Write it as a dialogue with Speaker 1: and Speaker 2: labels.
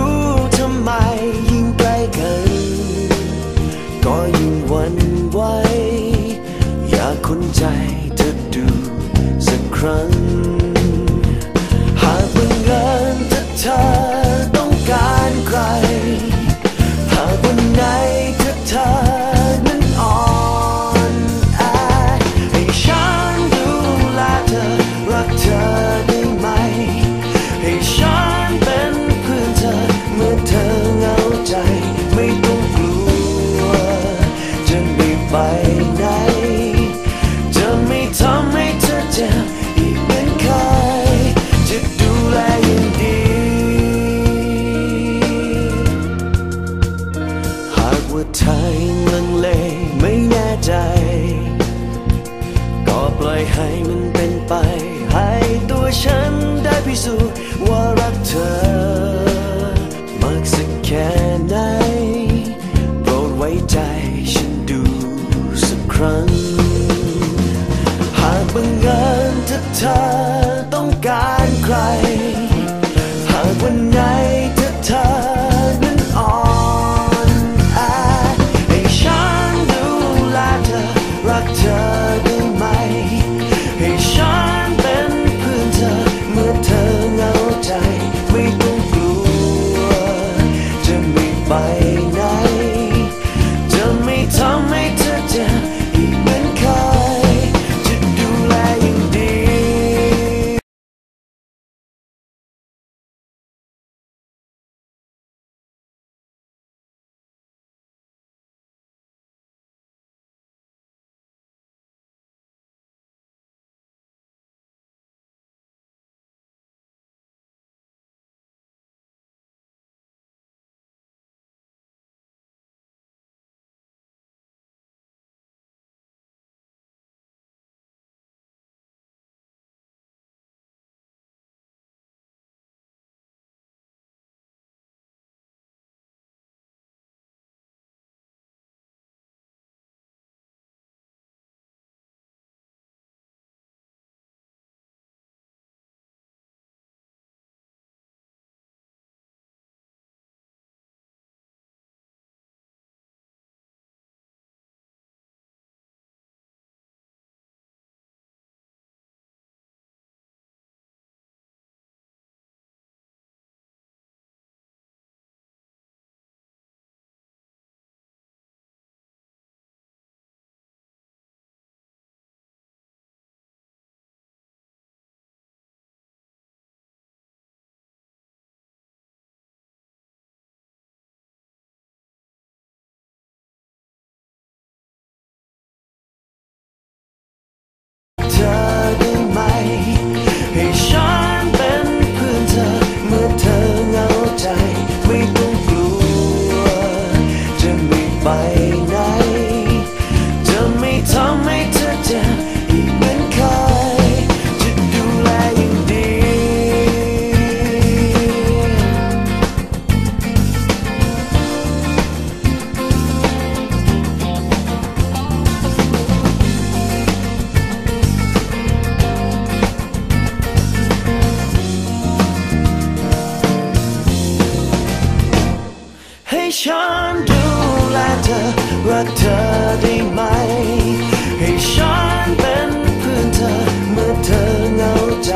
Speaker 1: ้ ก็ยิ่งหวันไหวอยากค้นใจเธอดูสักครั้ง ว่าเธอยังลังเลไม่แน่ใจ ก็ปล่อยให้มันเป็นไป ให้ตัวฉันได้พิสูจน์ว่ารักเธอ มากสักแค่ไหนโปรดไว้ใจฉันดูสักครั้ง หากบังเอิญถ้าเธอต้องการใคร หากวันไหน ให้ฉันดูแลเธอรักเธอได้ไหม ให้ฉันเป็นเพื่อนเธอเมื่อเธอเหงาใจ